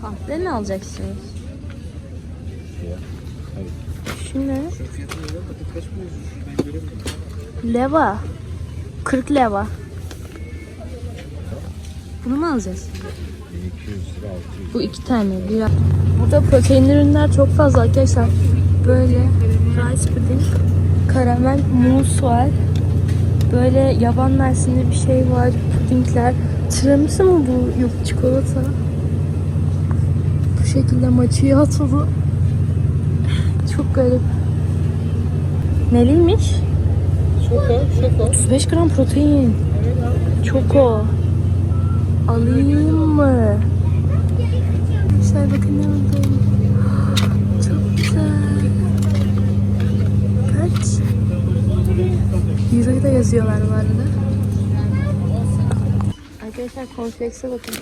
Kahve ne alacaksınız? Ya. Hayır. Şu ne? Leva. 40 leva. Bunu mu alacağız? 1200 lira 600. Bu iki tane. Bir... Burada proteinli ürünler çok fazla arkadaşlar. Böyle rice pudding, karamel muz var. Böyle yaban mersinli bir şey var. Pudingler. Tiramisu mu bu? Yok çikolata. Şekilde macchiato. Çok garip. Neliymiş? Şoka, şoka. 35 gram protein. Çok o. Alayım mı? Arkadaşlar bakın ne aldım. Çok güzel. Kaç? Euro'yu da yazıyorlar bu arada. Arkadaşlar cornflakes'e bakın.